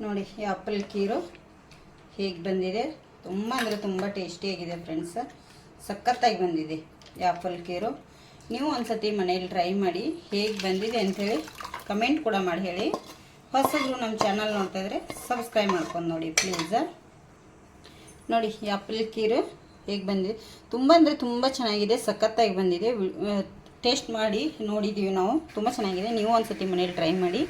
ನೋಡಿ, ಈ ಆಪಲ್ ಕೀರು ಹೇಗೆ ಬಂದಿದೆ? ತುಂಬ ಅಂದರೆ ತುಂಬ ಟೇಸ್ಟಿಯಾಗಿದೆ ಫ್ರೆಂಡ್ಸ್ ಸಖತ್ತಾಗಿ ಬಂದಿದೆ ಈ ಆಪಲ್ ಕೀರು. ನೀವು ಒಂದ್ಸತಿ ಮನೇಲಿ ಟ್ರೈ ಮಾಡಿ ಹೇಗೆ ಬಂದಿದೆ ಅಂಥೇಳಿ ಕಮೆಂಟ್ ಕೂಡ ಮಾಡಿ ಹೇಳಿ. ಹೊಸದ್ರು ನಮ್ಮ ಚಾನಲ್ ನೋಡ್ತಾ ಇದ್ರೆ ಸಬ್ಸ್ಕ್ರೈಬ್ ಮಾಡ್ಕೊಂಡು ನೋಡಿ ಪ್ಲೀಸ್ ನೋಡಿ, ಈ ಆಪಲ್ ಕೀರು ಹೇಗೆ ಬಂದಿದೆ? ತುಂಬ ಅಂದರೆ ತುಂಬ ಚೆನ್ನಾಗಿದೆ, ಸಖತ್ತಾಗಿ ಬಂದಿದೆ. ಟೇಸ್ಟ್ ಮಾಡಿ ನೋಡಿದ್ದೀವಿ ನಾವು. ತುಂಬ ಚೆನ್ನಾಗಿದೆ. ನೀವು ಒಂದ್ಸತಿ ಮನೇಲಿ ಟ್ರೈ ಮಾಡಿ.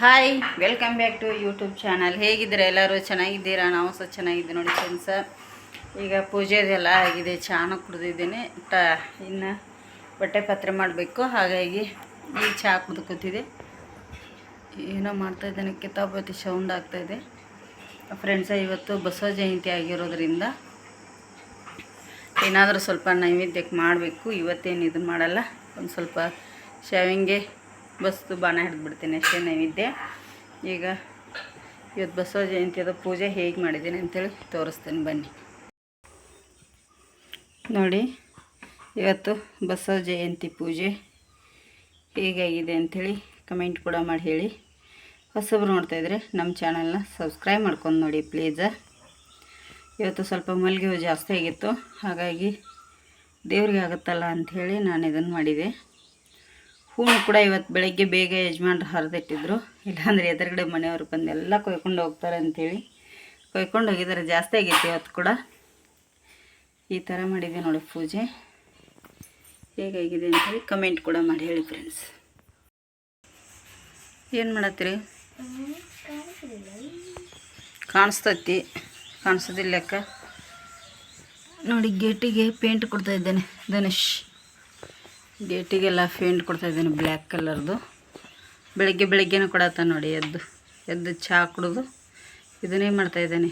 Hi welcome back to YouTube channel ಹೇಗಿದ್ದೀರಾ ಎಲ್ಲರೂ? ಚೆನ್ನಾಗಿದ್ದೀರಾ? ನಾವು ಸಹ ಚೆನ್ನಾಗಿದ್ದೀವಿ ನೋಡಿ ಫ್ರೆಂಡ್ಸ ಈಗ ಪೂಜೆದೆಲ್ಲ ಆಗಿದೆ. ಚಹಾನ ಕುಡಿದಿದ್ದೀನಿ. ಟ, ಇನ್ನು ಬಟ್ಟೆ ಪತ್ರೆ ಮಾಡಬೇಕು. ಹಾಗಾಗಿ ಈಗ ಚಹಾ ಕುಡ್ದು ಏನೋ ಏನೋ ಮಾಡ್ತಾಯಿದ್ದೇನೆ ಕಿತಾಪತಿ ಸೌಂಡ್ ಆಗ್ತಾಯಿದೆ ಫ್ರೆಂಡ್ಸ ಇವತ್ತು ಬಸವ ಜಯಂತಿ ಆಗಿರೋದ್ರಿಂದ ಏನಾದರೂ ಸ್ವಲ್ಪ ನೈವೇದ್ಯಕ್ಕೆ ಮಾಡಬೇಕು. ಇವತ್ತೇನು ಇದನ್ನು ಮಾಡಲ್ಲ. ಒಂದು ಸ್ವಲ್ಪ ಶಾವಿಗೆ ಬಸ್ತು ಬಾಣ ಹಿಡಿದ್ಬಿಡ್ತೀನಿ ಅಷ್ಟೇ ನೈವೇದ್ಯ. ಈಗ ಇವತ್ತು ಬಸವ ಜಯಂತಿಯದ ಪೂಜೆ ಹೇಗೆ ಮಾಡಿದ್ದೀನಿ ಅಂತೇಳಿ ತೋರಿಸ್ತೀನಿ ಬನ್ನಿ. ನೋಡಿ, ಇವತ್ತು ಬಸವ ಜಯಂತಿ ಪೂಜೆ ಹೇಗಾಗಿದೆ ಅಂಥೇಳಿ ಕಮೆಂಟ್ ಕೂಡ ಮಾಡಿ ಹೇಳಿ. ಹೊಸಬ್ರು ನೋಡ್ತಾಯಿದ್ರೆ ನಮ್ಮ ಚಾನಲ್ನ ಸಬ್ಸ್ಕ್ರೈಬ್ ಮಾಡ್ಕೊಂಡು ನೋಡಿ ಪ್ಲೀಸ ಇವತ್ತು ಸ್ವಲ್ಪ ಮಲ್ಲಿಗೆ ಹೂ ಜಾಸ್ತಿ ಆಗಿತ್ತು, ಹಾಗಾಗಿ ದೇವ್ರಿಗೆ ಆಗುತ್ತಲ್ಲ ಅಂಥೇಳಿ ನಾನು ಇದನ್ನು ಮಾಡಿದೆ. ಹೂವು ಕೂಡ ಇವತ್ತು ಬೆಳಗ್ಗೆ ಬೇಗ ಯಜಮಾನ್ರು ಹರಿದಿಟ್ಟಿದ್ರು. ಇಲ್ಲಾಂದರೆ ಎದುರುಗಡೆ ಮನೆಯವರು ಬಂದು ಎಲ್ಲ ಕೊಯ್ಕೊಂಡು ಹೋಗ್ತಾರೆ ಅಂಥೇಳಿ ಕೊಯ್ಕೊಂಡು ಹೋಗಿದ್ದಾರೆ. ಜಾಸ್ತಿ ಆಗೈತೆ ಇವತ್ತು ಕೂಡ. ಈ ಥರ ಮಾಡಿದೆ ನೋಡಿ ಪೂಜೆ. ಹೇಗಾಗಿದೆ ಅಂಥೇಳಿ ಕಮೆಂಟ್ ಕೂಡ ಮಾಡಿ ಹೇಳಿ ಫ್ರೆಂಡ್ಸ್ ಏನು ಮಾಡತ್ತೀರಿ? ಕಾಣಿಸ್ತೈತಿ. ಕಾಣಿಸೋದಿಲ್ಲಕ್ಕ ನೋಡಿ ಗೇಟಿಗೆ ಪೇಂಟ್ ಕೊಡ್ತಾ ಇದ್ದೇನೆ ಧನುಷ್. ಗೇಟಿಗೆಲ್ಲ ಫೇಂಟ್ ಕೊಡ್ತಾ ಇದ್ದೀನಿ ಬ್ಲ್ಯಾಕ್ ಕಲರ್ದು. ಬೆಳಗ್ಗೆ ಬೆಳಗ್ಗೆನೂ ಕೊಡತ್ತ ನೋಡಿ ಎದ್ದು. ಎದ್ದು ಚಹಾ ಕುಡಿದು ಇದನ್ನೇ ಮಾಡ್ತಾ ಇದ್ದೀನಿ.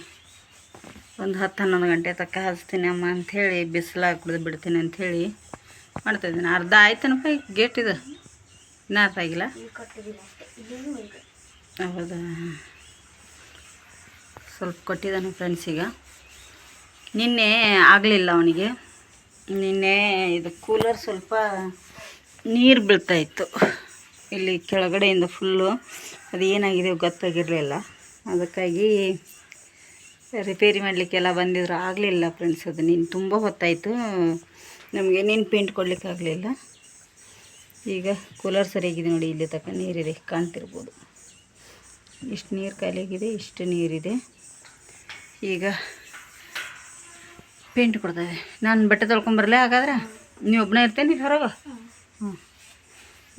ಒಂದು ಹತ್ತು ಹನ್ನೊಂದು ಗಂಟೆ ತಕ್ಕ ಹಚ್ತೀನಿ ಅಮ್ಮ ಅಂಥೇಳಿ ಬಿಸಿಲಾಗಿ ಕುಡಿದು ಬಿಡ್ತೀನಿ ಅಂಥೇಳಿ ಮಾಡ್ತಾಯಿದ್ದೀನಿ ಅರ್ಧ ಆಯ್ತನಪ್ಪ ಈಗ ಗೇಟ್ ಇದು? ಇನ್ನೂ ಅರ್ಥ ಆಗಿಲ್ಲ? ಹೌದಾ? ಸ್ವಲ್ಪ ಕೊಟ್ಟಿದ್ದಾನೆ ಫ್ರೆಂಡ್ಸ್ ಈಗ. ನಿನ್ನೆ ಆಗಲಿಲ್ಲ ಅವನಿಗೆ. ನಿನ್ನೆ ಇದು ಕೂಲರ್ ಸ್ವಲ್ಪ ನೀರು ಬೀಳ್ತಾಯಿತ್ತು. ಇಲ್ಲಿ ಕೆಳಗಡೆಯಿಂದ ಫುಲ್ಲು ಅದು ಏನಾಗಿದೆ ಗೊತ್ತಾಗಿರಲಿಲ್ಲ. ಅದಕ್ಕಾಗಿ ರಿಪೇರಿ ಮಾಡಲಿಕ್ಕೆಲ್ಲ ಬಂದಿದ್ರು. ಆಗಲಿಲ್ಲ ಫ್ರೆಂಡ್ಸ್ ಅದು. ನೀನು ತುಂಬ ಹೊತ್ತಾಯಿತು. ನಮಗೆ ನೀನು ಪೇಂಟ್ ಕೊಡಲಿಕ್ಕಾಗಲಿಲ್ಲ ಈಗ ಕೂಲರ್ ಸರಿಯಾಗಿದೆ ನೋಡಿ, ಇಲ್ಲಿ ತಕ್ಕ ನೀರಿದೆ, ಕಾಣ್ತಿರ್ಬೋದು. ಇಷ್ಟು ನೀರು ಖಾಲಿಯಾಗಿದೆ, ಇಷ್ಟು ನೀರಿದೆ. ಈಗ ಪೇಂಟ್ ಕೊಡ್ತಾಯಿದೆ ನಾನು ಬಟ್ಟೆ ತೊಳ್ಕೊಂಬರಲೇ ಹಾಗಾದ್ರೆ? ನೀವು ಒಬ್ಬನೇ ಇರ್ತೇನೆ ನೀವು ಹೊರಗೆ? ಹ್ಞೂ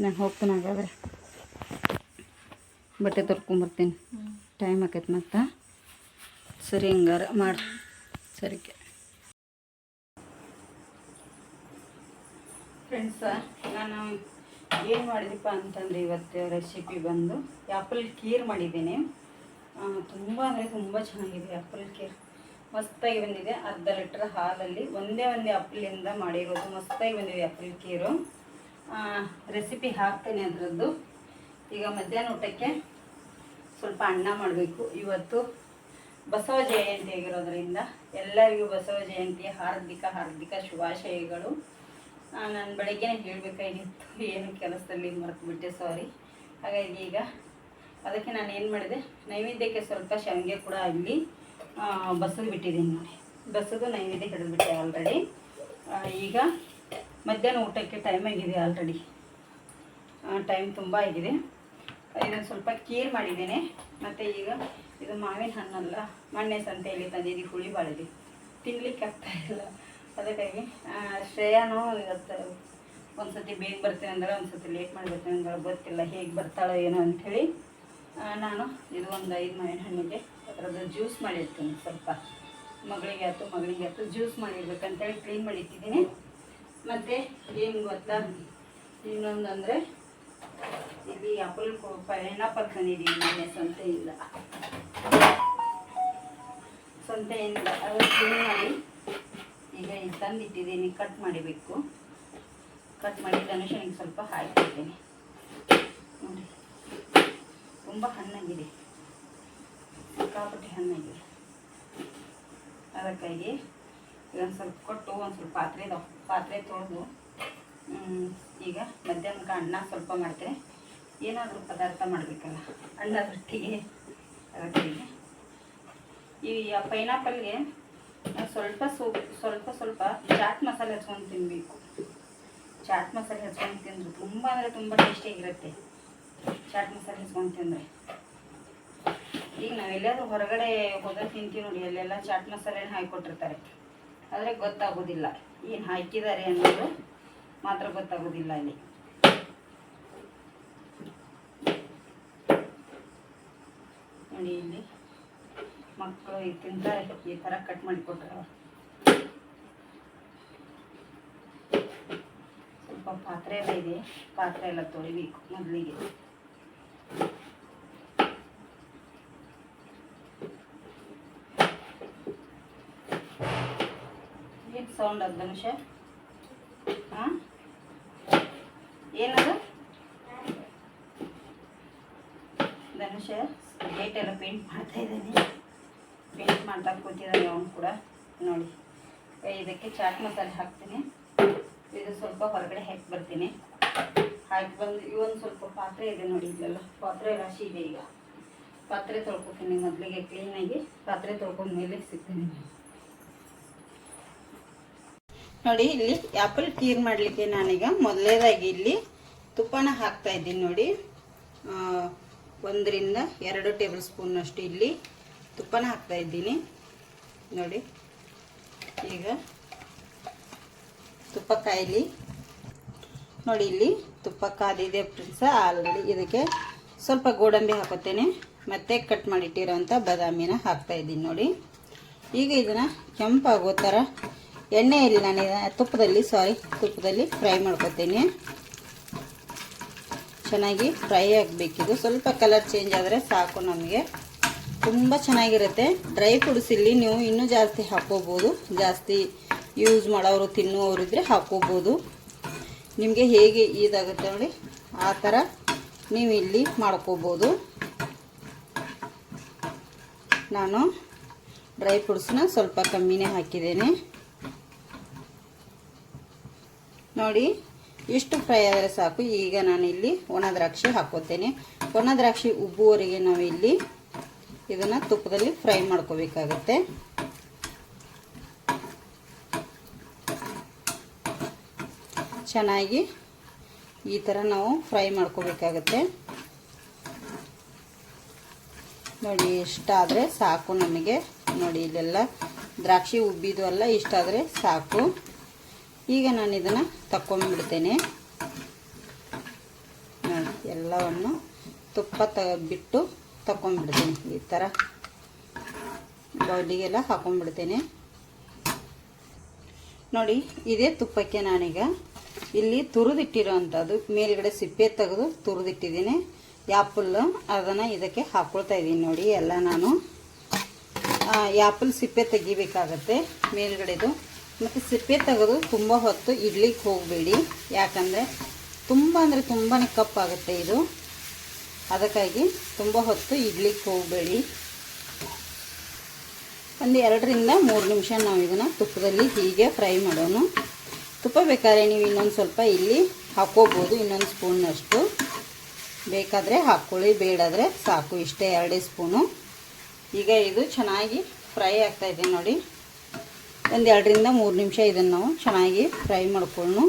ನಾನು ಹೋಗ್ತೇನೆ ಹಾಗಾದ್ರೆ. ಬಟ್ಟೆ ತೊಳ್ಕೊಂಬರ್ತೀನಿ ಟೈಮ್ ಆಕೈತೆ ಮತ್ತೆ? ಸರಿ ಹಂಗಾರ ಮಾಡಿ ಸರಿ ಫ್ರೆಂಡ್ಸ ನಾನು ಏನು ಮಾಡಿದೀಪ ಅಂತಂದರೆ ಇವತ್ತು ರೆಸಿಪಿ ಬಂದು ಆ್ಯಪಲ್ ಕೀರ್ ಮಾಡಿದ್ದೀನಿ. ತುಂಬ ಅಂದರೆ ತುಂಬ ಚೆನ್ನಾಗಿದೆ ಆ್ಯಪಲ್ ಕೀರ್ ಮಸ್ತಾಗಿ ಬಂದಿದೆ. ಅರ್ಧ ಲೀಟ್ರ್ ಹಾಲಲ್ಲಿ ಒಂದೇ ಒಂದೇ ಅಪ್ಲಿಂದ ಮಾಡಿರೋದು. ಮಸ್ತಾಗಿ ಬಂದಿದೆ ಅಪ್ಲಿ ಕೀರು. ರೆಸಿಪಿ ಹಾಕ್ತೇನೆ ಅದರದ್ದು. ಈಗ ಮಧ್ಯಾಹ್ನ ಊಟಕ್ಕೆ ಸ್ವಲ್ಪ ಅನ್ನ ಮಾಡಬೇಕು. ಇವತ್ತು ಬಸವ ಜಯಂತಿ ಆಗಿರೋದ್ರಿಂದ ಎಲ್ಲರಿಗೂ ಬಸವ ಜಯಂತಿಯ ಹಾರ್ದಿಕ ಹಾರ್ದಿಕ ಶುಭಾಶಯಗಳು. ನಾನು ಬೆಳಗ್ಗೆನೇ ಹೇಳಬೇಕಾಗಿತ್ತು. ಏನು ಕೆಲಸದಲ್ಲಿ ಮರೆತುಬಿಟ್ಟೆ ಸಾರಿ ಹಾಗಾಗಿ ಈಗ ಅದಕ್ಕೆ ನಾನು ಏನು ಮಾಡಿದೆ, ನೈವೇದ್ಯಕ್ಕೆ ಸ್ವಲ್ಪ ಶಾವಿಗೆ ಕೂಡ ಇಲ್ಲಿ ಬಸದು ಬಿಟ್ಟಿದ್ದೀನಿ ನೋಡಿ ಬಸದು ನೈವೇದ್ಯ ಹಿಡಿದ್ಬಿಟ್ಟೆ ಆಲ್ರೆಡಿ ಈಗ ಮಧ್ಯಾಹ್ನ ಊಟಕ್ಕೆ ಟೈಮ್ ಆಗಿದೆ ಆಲ್ರೆಡಿ ಟೈಮ್ ತುಂಬ ಆಗಿದೆ. ಇದನ್ನು ಸ್ವಲ್ಪ ಕೀರ್ ಮಾಡಿದ್ದೇನೆ. ಮತ್ತು ಈಗ ಇದು ಮಾವಿನ ಹಣ್ಣಲ್ಲ ಮೊನ್ನೆ ಸಂತೆಯಲ್ಲಿ ತಂದಿದ್ದು ಹುಳಿ ಬಾಳಿದೆ ತಿನ್ಲಿಕ್ಕೆ ಆಗ್ತಾ ಇಲ್ಲ. ಅದಕ್ಕಾಗಿ ಶ್ರೇಯಾನು ಇವತ್ತು ಒಂದು ಸತಿ ಬೇಗ ಬರ್ತೀನಿ ಅಂದ್ರೆ ಒಂದು ಸತಿ ಲೇಟ್ ಮಾಡಿ ಬರ್ತೀನಿ ಅಂದ್ರೆ ಗೊತ್ತಿಲ್ಲ ಹೇಗೆ ಬರ್ತಾಳೋ ಏನೋ ಅಂಥೇಳಿ. ನಾನು ಇದು ಒಂದು ಐದು ಮಾವಿನ ಹಣ್ಣಿಗೆ ಅದರದ್ದು ಜ್ಯೂಸ್ ಮಾಡಿರ್ತೀನಿ ಸ್ವಲ್ಪ. ಮಗಳಿಗೆ ಆಯ್ತು ಮಗಳಿಗೆ ಆಯ್ತು, ಜ್ಯೂಸ್ ಮಾಡಿರ್ಬೇಕಂತೇಳಿ ಕ್ಲೀನ್ ಮಾಡಿ ಇಟ್ಟಿದ್ದೀನಿ ಮತ್ತು ಏನು ಗೊತ್ತಾ? ಇನ್ನೊಂದು ಅಂದರೆ ಇಲ್ಲಿ ಆಪಲ್ ಪೈನಾಪಲ್ ತಂದಿದ್ದೀವಿ ಇಲ್ಲ ಸಂತೆಯಿಂದ. ಸಂತೆಯಿಂದ ಅದು ಕ್ಲೀನ್ ಮಾಡಿ ಈಗ ತಂದಿಟ್ಟಿದ್ದೀನಿ ಕಟ್ ಮಾಡಿಬೇಕು. ಕಟ್ ಮಾಡಿ ಧನುಷನಿಗೆ ಸ್ವಲ್ಪ ಹಾಕಿದ್ದೀನಿ ನೋಡಿ, ತುಂಬ ಹಣ್ಣಾಗಿದೆ. ಸಿಕ್ಕಾಪಟ್ಟೆ ಹಣ್ಣಾಗಿದೆ ಅದಕ್ಕಾಗಿ ಇದೊಂದು ಸ್ವಲ್ಪ ಕೊಟ್ಟು ಒಂದು ಸ್ವಲ್ಪ ಪಾತ್ರೆ ಪಾತ್ರೆ ತೊಳೆದು ಈಗ ಮಧ್ಯಾಹ್ನಕ್ಕೆ ಅನ್ನ ಸ್ವಲ್ಪ ಮಾಡ್ತೇನೆ. ಏನಾದರೂ ಪದಾರ್ಥ ಮಾಡಬೇಕಲ್ಲ ಅಣ್ಣ ರೊಟ್ಟಿಗೆ ಅದಕ್ಕಾಗಿ ಈ ಪೈನಾಪಲ್ಗೆ ಸ್ವಲ್ಪ ಸೂಪ್, ಸ್ವಲ್ಪ ಸ್ವಲ್ಪ ಚಾಟ್ ಮಸಾಲೆ ಹಚ್ಕೊಂಡು ತಿನ್ನಬೇಕು ಚಾಟ್ ಮಸಾಲೆ ಹಚ್ಕೊಂಡು ತಿಂದರು ತುಂಬ ಅಂದರೆ ತುಂಬ ಟೇಸ್ಟಿಯಾಗಿರುತ್ತೆ ಚಾಟ್ ಮಸಾಲೆ ಹಚ್ಕೊಂಡು ತಿಂದರೆ. ಈಗ ನಾವೆಲ್ಲಾದ್ರೂ ಹೊರಗಡೆ ಹೋದಾಗ ತಿಂತೀವಿ ನೋಡಿ, ಅಲ್ಲೆಲ್ಲ ಚಾಟ್ ಮಸಾಲೆನ ಹಾಕಿಕೊಟ್ಟಿರ್ತಾರೆ ಆದರೆ ಗೊತ್ತಾಗೋದಿಲ್ಲ. ಏನು ಹಾಕಿದ್ದಾರೆ ಅನ್ನೋದು ಮಾತ್ರ ಗೊತ್ತಾಗೋದಿಲ್ಲ ಅಲ್ಲಿ. ನೋಡಿ ಇಲ್ಲಿ ಮಕ್ಕಳು ಈಗ ತಿಂತಾರೆ, ಈ ಥರ ಕಟ್ ಮಾಡಿ ಕೊಟ್ರೆ ಸ್ವಲ್ಪ ಪಾತ್ರೆ ಎಲ್ಲ ಇದೆ, ಪಾತ್ರೆ ಎಲ್ಲ ತೊಳಿಬೇಕು ಮೊದಲಿಗೆ. ಸೌಂಡ್ ನಿಮಿಷ ಹಾಂ? ಏನದು? ಧನುಷ ಗೇಟ್ ಎಲ್ಲ ಪೇಂಟ್ ಮಾಡ್ತಾ ಇದ್ದೀನಿ. ಪೇಂಟ್ ಮಾಡ್ತಾ ಕೂತಿದ್ದಾನೆ ಅವನು ಕೂಡ. ನೋಡಿ. ಇದಕ್ಕೆ ಚಾಟ್ ಮಸಾಲೆ ಹಾಕ್ತೀನಿ. ಇದು ಸ್ವಲ್ಪ ಹೊರಗಡೆ ಹಾಕಿ ಬರ್ತೀನಿ. ಹಾಕಿ ಬಂದು ಇವೊಂದು ಸ್ವಲ್ಪ ಪಾತ್ರೆ ಇದೆ ನೋಡಿ ಇಲ್ಲೆಲ್ಲ. ಪಾತ್ರೆ ರಾಶಿ ಇದೆ ಈಗ. ಪಾತ್ರೆ ತೊಳ್ಕೊತೀನಿ ಮೊದಲಿಗೆ ಕ್ಲೀನಾಗಿ ಪಾತ್ರೆ ತೊಳ್ಕೊಂಡ್ಮೇಲೆ ಸಿಗ್ತೀನಿ. ನೋಡಿ, ಇಲ್ಲಿ ಆ್ಯಪಲ್ ಕೀರ್ ಮಾಡಲಿಕ್ಕೆ ನಾನೀಗ ಮೊದಲೇದಾಗಿ ಇಲ್ಲಿ ತುಪ್ಪನ ಹಾಕ್ತಾ ಇದ್ದೀನಿ ನೋಡಿ. ಒಂದರಿಂದ ಎರಡು ಟೇಬಲ್ ಸ್ಪೂನಷ್ಟು ಇಲ್ಲಿ ತುಪ್ಪನ ಹಾಕ್ತಾ ಇದ್ದೀನಿ. ನೋಡಿ, ಈಗ ತುಪ್ಪ ಕಾಯಿಲಿ. ನೋಡಿ, ಇಲ್ಲಿ ತುಪ್ಪ ಕಾದಿದೆ ಫ್ರೆಂಡ್ಸ ಆಲ್ರೆಡಿ ಇದಕ್ಕೆ ಸ್ವಲ್ಪ ಗೋಡಂಬಿ ಹಾಕೋತೇನೆ ಮತ್ತೆ ಕಟ್ ಮಾಡಿಟ್ಟಿರೋಂಥ ಬಾದಾಮಿನ ಹಾಕ್ತಾ ಇದ್ದೀನಿ ನೋಡಿ. ಈಗ ಇದನ್ನು ಕೆಂಪಾಗೋ ಥರ ಎಣ್ಣೆಯಲ್ಲಿ ನಾನು ತುಪ್ಪದಲ್ಲಿ ಸಾರಿ ತುಪ್ಪದಲ್ಲಿ ಫ್ರೈ ಮಾಡ್ಕೊತೀನಿ. ಚೆನ್ನಾಗಿ ಫ್ರೈ ಆಗಬೇಕಿದು ಸ್ವಲ್ಪ ಕಲರ್ ಚೇಂಜ್ ಆದರೆ ಸಾಕು ನಮಗೆ. ತುಂಬ ಚೆನ್ನಾಗಿರುತ್ತೆ. ಡ್ರೈ ಫ್ರೂಟ್ಸ್ ಇಲ್ಲಿ ನೀವು ಇನ್ನೂ ಜಾಸ್ತಿ ಹಾಕೋಬೋದು ಜಾಸ್ತಿ ಯೂಸ್ ಮಾಡೋರು ತಿನ್ನೋರು ಇದ್ದರೆ ಹಾಕೋಬೋದು ನಿಮಗೆ ಹೇಗೆ ಇದಾಗುತ್ತೆ ನೋಡಿ, ಆ ಥರ ನೀವು ಇಲ್ಲಿ ಮಾಡ್ಕೋಬೋದು. ನಾನು ಡ್ರೈ ಫ್ರೂಟ್ಸ್ನ ಸ್ವಲ್ಪ ಕಮ್ಮಿನೇ ಹಾಕಿದ್ದೇನೆ. ನೋಡಿ, ಇಷ್ಟು ಫ್ರೈ ಆದರೆ ಸಾಕು. ಈಗ ನಾನು ಇಲ್ಲಿ ಒಣ ದ್ರಾಕ್ಷಿ ಹಾಕೋತೇನೆ. ಒಣ ದ್ರಾಕ್ಷಿ ಉಬ್ಬುವರೆಗೆ ನಾವು ಇಲ್ಲಿ ಇದನ್ನು ತುಪ್ಪದಲ್ಲಿ ಫ್ರೈ ಮಾಡ್ಕೋಬೇಕಾಗತ್ತೆ. ಚೆನ್ನಾಗಿ ಈ ಥರ ನಾವು ಫ್ರೈ ಮಾಡ್ಕೋಬೇಕಾಗತ್ತೆ. ನೋಡಿ ಇಷ್ಟಾದರೆ ಸಾಕು ನಮಗೆ. ನೋಡಿ, ಇಲ್ಲೆಲ್ಲ ದ್ರಾಕ್ಷಿ ಉಬ್ಬಿದ್ವಲ್ಲ ಇಷ್ಟಾದರೆ ಸಾಕು. ಈಗ ನಾನು ಇದನ್ನು ತಕ್ಕೊಂಡ್ಬಿಡ್ತೇನೆ ನೋಡಿ ಎಲ್ಲವನ್ನು ತುಪ್ಪ ತ ಬಿಟ್ಟು ತಗೊಂಡ್ಬಿಡ್ತೇನೆ ಈ ಥರ ಬೌಲಿಗೆಲ್ಲ ಹಾಕೊಂಡ್ಬಿಡ್ತೇನೆ ನೋಡಿ, ಇದೇ ತುಪ್ಪಕ್ಕೆ ನಾನೀಗ ಇಲ್ಲಿ ತುರಿದಿಟ್ಟಿರೋ ಅಂಥದ್ದು ಮೇಲ್ಗಡೆ ಸಿಪ್ಪೆ ತೆಗೆದು ತುರಿದಿಟ್ಟಿದ್ದೀನಿ. ಆ್ಯಪಲ್ ಅದನ್ನು ಇದಕ್ಕೆ ಹಾಕ್ಕೊಳ್ತಾ ಇದ್ದೀನಿ ನೋಡಿ, ಎಲ್ಲ ನಾನು. ಆ್ಯಪಲ್ ಸಿಪ್ಪೆ ತೆಗಿಬೇಕಾಗತ್ತೆ, ಮೇಲ್ಗಡೆದು. ಮತ್ತು ಸಿಪ್ಪೆ ತೆಗೆದು ತುಂಬ ಹೊತ್ತು ಇಡ್ಲಿಕ್ಕೆ ಹೋಗಬೇಡಿ. ಯಾಕಂದರೆ ತುಂಬ ಅಂದರೆ ತುಂಬಾ ಕಪ್ಪಾಗುತ್ತೆ ಇದು. ಅದಕ್ಕಾಗಿ ತುಂಬ ಹೊತ್ತು ಇಡ್ಲಿಕ್ಕೆ ಹೋಗಬೇಡಿ. ಒಂದು ಎರಡರಿಂದ ಮೂರು ನಿಮಿಷ ನಾವು ಇದನ್ನು ತುಪ್ಪದಲ್ಲಿ ಹೀಗೆ ಫ್ರೈ ಮಾಡೋಣ. ತುಪ್ಪ ಬೇಕಾದ್ರೆ ನೀವು ಇನ್ನೊಂದು ಸ್ವಲ್ಪ ಇಲ್ಲಿ ಹಾಕ್ಕೋಬೋದು, ಇನ್ನೊಂದು ಸ್ಪೂನಷ್ಟು ಬೇಕಾದರೆ ಹಾಕ್ಕೊಳ್ಳಿ ಬೇಡಾದರೆ ಸಾಕು. ಇಷ್ಟೇ ಎರಡೇ ಸ್ಪೂನು. ಈಗ ಇದು ಚೆನ್ನಾಗಿ ಫ್ರೈ ಆಗ್ತಾಯಿದೆ ನೋಡಿ. ಒಂದು ಎರಡರಿಂದ ಮೂರು ನಿಮಿಷ ಇದನ್ನು ನಾವು ಚೆನ್ನಾಗಿ ಫ್ರೈ ಮಾಡ್ಕೊಳ್ಳೋಣ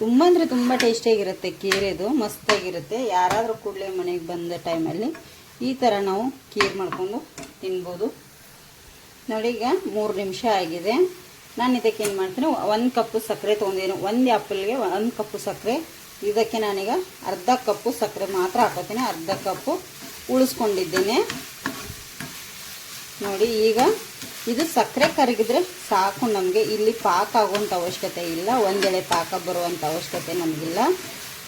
ತುಂಬ ಅಂದರೆ ತುಂಬ ಟೇಸ್ಟಿಯಾಗಿರುತ್ತೆ ಕೀರೆದು, ಮಸ್ತಾಗಿರುತ್ತೆ. ಯಾರಾದರೂ ಕೂಡಲೇ ಮನೆಗೆ ಬಂದ ಟೈಮಲ್ಲಿ ಈ ಥರ ನಾವು ಕೀರ್ ಮಾಡಿಕೊಂಡು ತಿನ್ಬೋದು. ನೋಡಿ ಈಗ ಮೂರು ನಿಮಿಷ ಆಗಿದೆ. ನಾನು ಇದಕ್ಕೆ ಏನು ಮಾಡ್ತೀನಿ, ಒಂದು ಕಪ್ಪು ಸಕ್ಕರೆ ತೊಗೊಂಡಿದ್ದೀನಿ ಒಂದು ಆ್ಯಪಲ್ಗೆ ಒಂದು ಕಪ್ಪು ಸಕ್ಕರೆ. ಇದಕ್ಕೆ ನಾನೀಗ ಅರ್ಧ ಕಪ್ಪು ಸಕ್ಕರೆ ಮಾತ್ರ ಹಾಕೋತೀನಿ. ಅರ್ಧ ಕಪ್ಪು ಉಳಿಸ್ಕೊಂಡಿದ್ದೇನೆ. ನೋಡಿ, ಈಗ ಇದು ಸಕ್ಕರೆ ಕರಗಿದ್ರೆ ಸಾಕು ನಮಗೆ. ಇಲ್ಲಿ ಪಾಕ ಆಗುವಂಥ ಅವಶ್ಯಕತೆ ಇಲ್ಲ. ಒಂದೆಳೆ ಪಾಕ ಬರುವಂಥ ಅವಶ್ಯಕತೆ ನಮಗಿಲ್ಲ.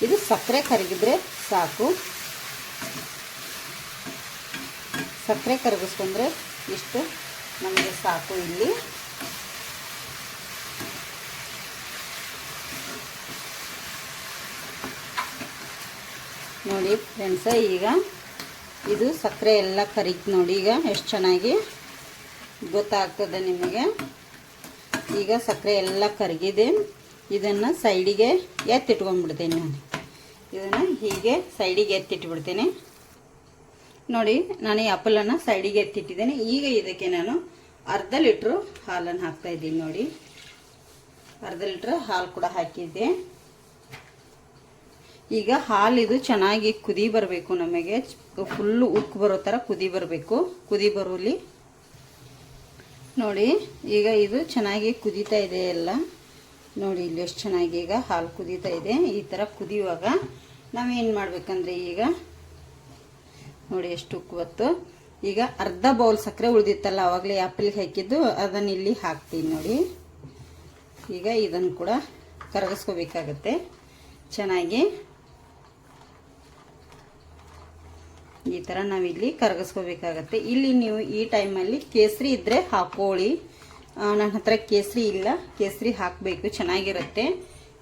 ಇದು ಸಕ್ಕರೆ ಕರಗಿದ್ರೆ ಸಾಕು. ಸಕ್ಕರೆ ಕರಗಿಸ್ಕೊಂಡ್ರೆ ಇಷ್ಟು ನಮಗೆ ಸಾಕು ಇಲ್ಲಿ. ನೋಡಿ ಫ್ರೆಂಡ್ಸ ಈಗ ಇದು ಸಕ್ಕರೆ ಎಲ್ಲ ಕರಿತು ನೋಡಿ ಈಗ, ಎಷ್ಟು ಚೆನ್ನಾಗಿ ಗೊತ್ತಾಗ್ತದೆ ನಿಮಗೆ. ಈಗ ಸಕ್ಕರೆ ಎಲ್ಲ ಕರಗಿದೆ. ಇದನ್ನು ಸೈಡಿಗೆ ಎತ್ತಿಟ್ಕೊಂಡ್ಬಿಡ್ತೀನಿ ನಾನು. ಇದನ್ನು ಹೀಗೆ ಸೈಡಿಗೆ ಎತ್ತಿಟ್ಬಿಡ್ತೀನಿ. ನೋಡಿ, ನಾನು ಈ ಆಪಲನ್ನು ಸೈಡಿಗೆ ಎತ್ತಿಟ್ಟಿದ್ದೇನೆ. ಈಗ ಇದಕ್ಕೆ ನಾನು ಅರ್ಧ ಲೀಟ್ರು ಹಾಲನ್ನು ಹಾಕ್ತಾಯಿದ್ದೀನಿ ನೋಡಿ. ಅರ್ಧ ಲೀಟ್ರ್ ಹಾಲು ಕೂಡ ಹಾಕಿದ್ದೆ. ಈಗ ಹಾಲಿದು ಚೆನ್ನಾಗಿ ಕುದಿ ಬರಬೇಕು ನಮಗೆ. ಫುಲ್ಲು ಉಕ್ಕು ಬರೋ ಥರ ಕುದಿ ಬರಬೇಕು. ಕುದಿ ಬರೋಲಿ. ನೋಡಿ, ಈಗ ಇದು ಚೆನ್ನಾಗಿ ಕುದೀತಾ ಇದೆ ಎಲ್ಲ. ನೋಡಿ, ಇಲ್ಲಿ ಎಷ್ಟು ಚೆನ್ನಾಗಿ ಈಗ ಹಾಲು ಕುದೀತಾ ಇದೆ. ಈ ಥರ ಕುದಿಯುವಾಗ ನಾವೇನು ಮಾಡಬೇಕಂದ್ರೆ ಈಗ, ನೋಡಿ ಎಷ್ಟು ಉಕ್ಕು ಹೊತ್ತು ಈಗ ಅರ್ಧ ಬೌಲ್ ಸಕ್ಕರೆ ಉಳಿದಿತ್ತಲ್ಲ ಆವಾಗಲೇ ಆ್ಯಪಲ್ಗೆ ಹಾಕಿದ್ದು, ಅದನ್ನು ಇಲ್ಲಿ ಹಾಕ್ತೀನಿ ನೋಡಿ. ಈಗ ಇದನ್ನು ಕೂಡ ಕರಗಿಸ್ಕೋಬೇಕಾಗತ್ತೆ. ಚೆನ್ನಾಗಿ ಈ ಥರ ನಾವಿಲ್ಲಿ ಕರಗಿಸ್ಕೋಬೇಕಾಗತ್ತೆ. ಇಲ್ಲಿ ನೀವು ಈ ಟೈಮಲ್ಲಿ ಕೇಸರಿ ಇದ್ದರೆ ಹಾಕೊಳ್ಳಿ ನನ್ನ ಹತ್ರ ಕೇಸರಿ ಇಲ್ಲ. ಕೇಸರಿ ಹಾಕಬೇಕು, ಚೆನ್ನಾಗಿರುತ್ತೆ.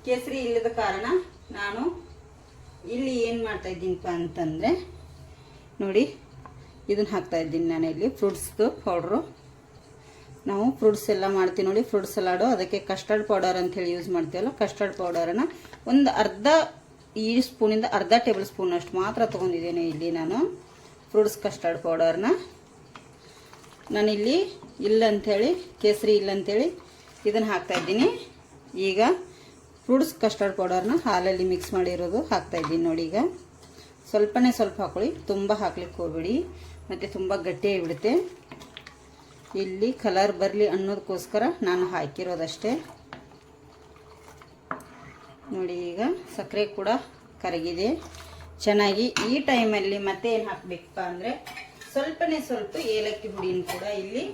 ಕೇಸರಿ ಇಲ್ಲದ ಕಾರಣ ನಾನು ಇಲ್ಲಿ ಏನು ಮಾಡ್ತಾ ಇದ್ದೀನಪ್ಪ ಅಂತಂದರೆ, ನೋಡಿ ಇದನ್ನ ಹಾಕ್ತಾ ಇದ್ದೀನಿ ನಾನು ಇಲ್ಲಿ ಫ್ರೂಟ್ಸ್ದು ಪೌಡ್ರು ನಾವು ಫ್ರೂಟ್ಸ್ ಎಲ್ಲ ಮಾಡ್ತೀವಿ ನೋಡಿ ಫ್ರೂಟ್ಸ್ ಸಲಾಡು. ಅದಕ್ಕೆ ಕಸ್ಟರ್ಡ್ ಪೌಡರ್ ಅಂತೇಳಿ ಯೂಸ್ ಮಾಡ್ತೀವಲ್ಲ ಕಸ್ಟರ್ಡ್ ಪೌಡರನ್ನು ಒಂದು ಅರ್ಧ ಈ ಸ್ಪೂನಿಂದ ಅರ್ಧ ಟೇಬಲ್ ಸ್ಪೂನ್ ಅಷ್ಟು ಮಾತ್ರ ತೊಗೊಂಡಿದ್ದೇನೆ ಇಲ್ಲಿ ನಾನು ಫ್ರೂಟ್ಸ್ ಕಸ್ಟರ್ಡ್ ಪೌಡರ್ನ. ನಾನಿಲ್ಲಿ ಇಲ್ಲ ಅಂಥೇಳಿ ಕೇಸರಿ ಇಲ್ಲ ಅಂಥೇಳಿ ಇದನ್ನು ಹಾಕ್ತಾಯಿದ್ದೀನಿ ಈಗ ಫ್ರೂಟ್ಸ್ ಕಸ್ಟರ್ಡ್ ಪೌಡರ್ನ ಹಾಲಲ್ಲಿ ಮಿಕ್ಸ್ ಮಾಡಿರೋದು ಹಾಕ್ತಾಯಿದ್ದೀನಿ ನೋಡಿ ಈಗ. ಸ್ವಲ್ಪನೇ ಸ್ವಲ್ಪ ಹಾಕೊಳ್ಳಿ ತುಂಬ ಹಾಕ್ಲಿಕ್ಕೆ ಹೋಗ್ಬೇಡಿ, ಮತ್ತು ತುಂಬ ಗಟ್ಟಿಯಾಗಿಬಿಡುತ್ತೆ ಇಲ್ಲಿ ಕಲರ್ ಬರಲಿ ಅನ್ನೋದಕ್ಕೋಸ್ಕರ ನಾನು ಹಾಕಿರೋದಷ್ಟೇ. ನೋಡಿ, ಈಗ ಸಕ್ಕರೆ ಕೂಡ ಕರಗಿದೆ. ಚೆನ್ನಾಗಿ ಈ ಟೈಮಲ್ಲಿ ಮತ್ತೆ ಏನು ಹಾಕಬೇಕಪ್ಪ ಅಂದರೆ ಸ್ವಲ್ಪನೇ ಸ್ವಲ್ಪ ಏಲಕ್ಕಿ ಹುಡಿನ ಕೂಡ ಇಲ್ಲಿ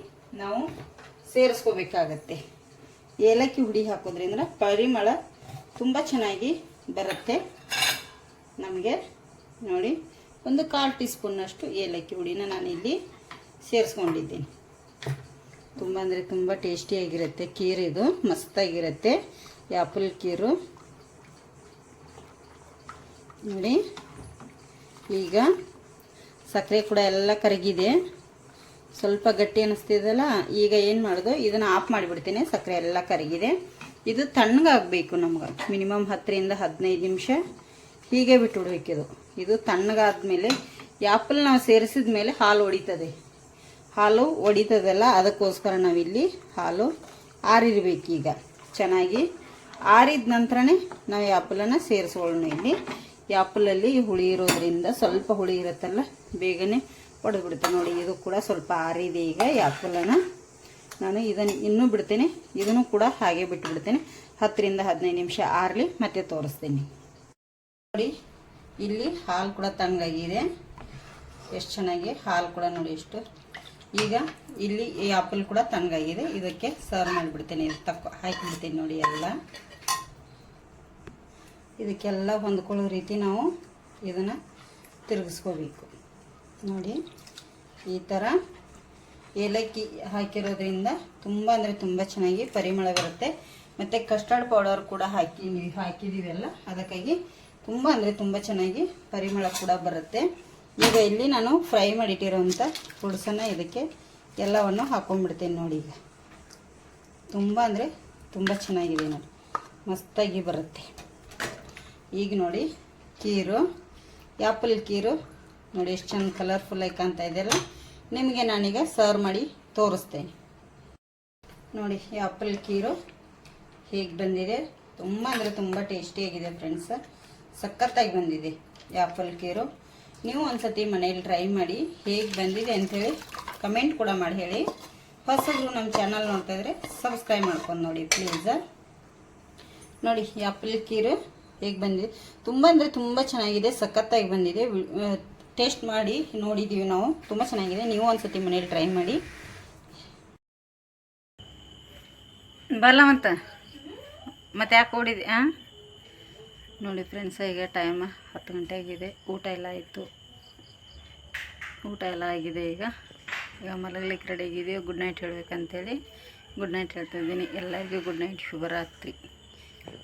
ನಾವು ಸೇರಿಸ್ಕೋಬೇಕಾಗತ್ತೆ. ಏಲಕ್ಕಿ ಹುಡಿ ಹಾಕೋದ್ರಿಂದ ಪರಿಮಳ ತುಂಬ ಚೆನ್ನಾಗಿ ಬರುತ್ತೆ. ನಮಗೆ ನೋಡಿ, ಒಂದು ಕಾಲು ಟೀ ಸ್ಪೂನ್ನಷ್ಟು ಏಲಕ್ಕಿ ಹುಡಿನ ಇಲ್ಲಿ ಸೇರಿಸ್ಕೊಂಡಿದ್ದೀನಿ. ತುಂಬ ಅಂದರೆ ತುಂಬ ಟೇಸ್ಟಿಯಾಗಿರುತ್ತೆ ಕೀರಿದು, ಮಸ್ತಾಗಿರುತ್ತೆ. ಆ್ಯಪಲ್ ಕೀರು ನೋಡಿ. ಈಗ ಸಕ್ಕರೆ ಕೂಡ ಎಲ್ಲ ಕರಗಿದೆ. ಸ್ವಲ್ಪ ಗಟ್ಟಿ ಅನ್ನಿಸ್ತಿದಲ್ಲ ಈಗ ಏನು ಮಾಡೋದು? ಇದನ್ನು ಆಫ್ ಮಾಡಿಬಿಡ್ತೀನಿ. ಸಕ್ಕರೆ ಎಲ್ಲ ಕರಗಿದೆ. ಇದು ತಣ್ಣಗಾಗಬೇಕು ನಮ್ಗೆ. ಮಿನಿಮಮ್ ಹತ್ತರಿಂದ ಹದಿನೈದು ನಿಮಿಷ ಹೀಗೆ ಬಿಟ್ಟು ಇದು ತಣ್ಣಗಾದ ಮೇಲೆ ಆ್ಯಪಲ್ ನಾವು ಸೇರಿಸಿದ ಮೇಲೆ ಹಾಲು ಹೊಡಿತದೆ ಹಾಲು ಒಡಿತದಲ್ಲ, ಅದಕ್ಕೋಸ್ಕರ ನಾವಿಲ್ಲಿ ಹಾಲು ಆರಿರ್ಬೇಕು ಈಗ ಚೆನ್ನಾಗಿ ಆರಿದ ನಂತರನೇ ನಾವು ಆ್ಯಪಲನ್ನು ಸೇರಿಸ್ಕೊಳ್ಳೋಣ ಇಲ್ಲಿ. ಆ್ಯಪಲಲ್ಲಿ ಹುಳಿ ಇರೋದ್ರಿಂದ ಸ್ವಲ್ಪ ಹುಳಿ ಇರುತ್ತಲ್ಲ, ಬೇಗನೆ ಹೊಡೆದ್ಬಿಡುತ್ತೆ ನೋಡಿ, ಇದು ಕೂಡ ಸ್ವಲ್ಪ ಆರಿದೆ ಈಗ ಆ್ಯಪಲನ್ನು ನಾನು ಇದನ್ನು ಇನ್ನೂ ಬಿಡ್ತೇನೆ. ಇದನ್ನು ಕೂಡ ಹಾಗೆ ಬಿಟ್ಟುಬಿಡ್ತೇನೆ ಹತ್ತರಿಂದ ಹದಿನೈದು ನಿಮಿಷ ಆರಲಿ ಮತ್ತೆ ತೋರಿಸ್ತೀನಿ. ನೋಡಿ, ಇಲ್ಲಿ ಹಾಲು ಕೂಡ ತಣ್ಣಗಾಗಿದೆ. ಎಷ್ಟು ಚೆನ್ನಾಗಿ ಹಾಲು ಕೂಡ ನೋಡಿ ಎಷ್ಟು. ಈಗ ಇಲ್ಲಿ ಈ ಆಪಲ್ ಕೂಡ ತಣ್ಣಗಾಗಿದೆ. ಇದಕ್ಕೆ ಸರ್ವ್ ಮಾಡಿಬಿಡ್ತೇನೆ. ತಕ್ಕ ಹಾಕಿಬಿಡ್ತೀನಿ ನೋಡಿ ಎಲ್ಲ. ಇದಕ್ಕೆಲ್ಲ ಹೊಂದ್ಕೊಳ್ಳೋ ರೀತಿ ನಾವು ಇದನ್ನು ತಿರುಗಿಸ್ಕೋಬೇಕು. ನೋಡಿ, ಈ ಥರ ಏಲಕ್ಕಿ ಹಾಕಿರೋದ್ರಿಂದ ತುಂಬ ಅಂದರೆ ತುಂಬ ಚೆನ್ನಾಗಿ ಪರಿಮಳ ಬರುತ್ತೆ. ಮತ್ತು ಕಸ್ಟರ್ಡ್ ಪೌಡರ್ ಕೂಡ ಹಾಕಿ ಹಾಕಿದ್ದೀವಲ್ಲ ಅದಕ್ಕಾಗಿ ತುಂಬ ಅಂದರೆ ತುಂಬ ಚೆನ್ನಾಗಿ ಪರಿಮಳ ಕೂಡ ಬರುತ್ತೆ. ಈಗ ಇಲ್ಲಿ ನಾನು ಫ್ರೈ ಮಾಡಿಟ್ಟಿರೋವಂಥ ಫುಡ್ಸನ್ನು ಇದಕ್ಕೆ ಎಲ್ಲವನ್ನು ಹಾಕೊಂಡ್ಬಿಡ್ತೇನೆ ನೋಡಿ ಈಗ. ತುಂಬ ಅಂದರೆ ತುಂಬ ಚೆನ್ನಾಗಿದೆ ನೋಡಿ. ಮಸ್ತಾಗಿ ಬರುತ್ತೆ. ಈಗ ನೋಡಿ ಕೀರು ಆ್ಯಪಲ್ ಕೀರು. ನೋಡಿ ಎಷ್ಟು ಚೆಂದ ಕಲರ್ಫುಲ್ಲಾಗಿ ಕಾಣ್ತಾ ಇದೆಯಲ್ಲ ನಿಮಗೆ ನಾನೀಗ ಸರ್ವ್ ಮಾಡಿ ತೋರಿಸ್ತೇನೆ. ನೋಡಿ ಆ್ಯಪಲ್ ಕೀರು ಹೇಗೆ ಬಂದಿದೆ? ತುಂಬ ಅಂದರೆ ತುಂಬ ಟೇಸ್ಟಿಯಾಗಿದೆ ಫ್ರೆಂಡ್ಸ್ ಸಖತ್ತಾಗಿ ಬಂದಿದೆ ಆ್ಯಪಲ್ ಕೀರು. ನೀವು ಒಂದ್ಸತಿ ಮನೇಲಿ ಟ್ರೈ ಮಾಡಿ ಹೇಗೆ ಬಂದಿದೆ ಅಂಥೇಳಿ ಕಮೆಂಟ್ ಕೂಡ ಮಾಡಿ ಹೇಳಿ. ಹೊಸದ್ರು ನಮ್ಮ ಚಾನಲ್ ನೋಡ್ತಾ ಇದ್ರೆ ಸಬ್ಸ್ಕ್ರೈಬ್ ಮಾಡ್ಕೊಂಡು ನೋಡಿ ಪ್ಲೀಸ್ ನೋಡಿ ಆ್ಯಪಲ್ ಕೀರು ಹೇಗೆ ಬಂದಿದೆ? ತುಂಬ ಅಂದರೆ ತುಂಬ ಚೆನ್ನಾಗಿದೆ, ಸಖತ್ತಾಗಿ ಬಂದಿದೆ. ಟೇಸ್ಟ್ ಮಾಡಿ ನೋಡಿದ್ದೀವಿ ನಾವು. ತುಂಬ ಚೆನ್ನಾಗಿದೆ. ನೀವು ಒಂದ್ಸತಿ ಮನೇಲಿ ಟ್ರೈ ಮಾಡಿ. ಬಲವಂತ. ಮತ್ತೆ ಯಾಕೆ ಓಡಿದೆ? ಹಾಂ ನೋಡಿ ಫ್ರೆಂಡ್ಸ್ ಈಗ ಟೈಮ್ ಹತ್ತು ಗಂಟೆ ಆಗಿದೆ. ಊಟ ಎಲ್ಲ ಆಯಿತು. ಊಟ ಎಲ್ಲ ಆಗಿದೆ ಈಗ. ಈಗ ಮಲಗಲಿಕ್ಕೆ ರೆಡಿ ಆಗಿದೆ ಗುಡ್ ನೈಟ್ ಹೇಳಬೇಕಂತೇಳಿ. ಗುಡ್ ನೈಟ್ ಹೇಳ್ತಾ ಇದ್ದೀನಿ. ಎಲ್ಲರಿಗೂ ಗುಡ್ ನೈಟ್ ಶುಭರಾತ್ರಿ.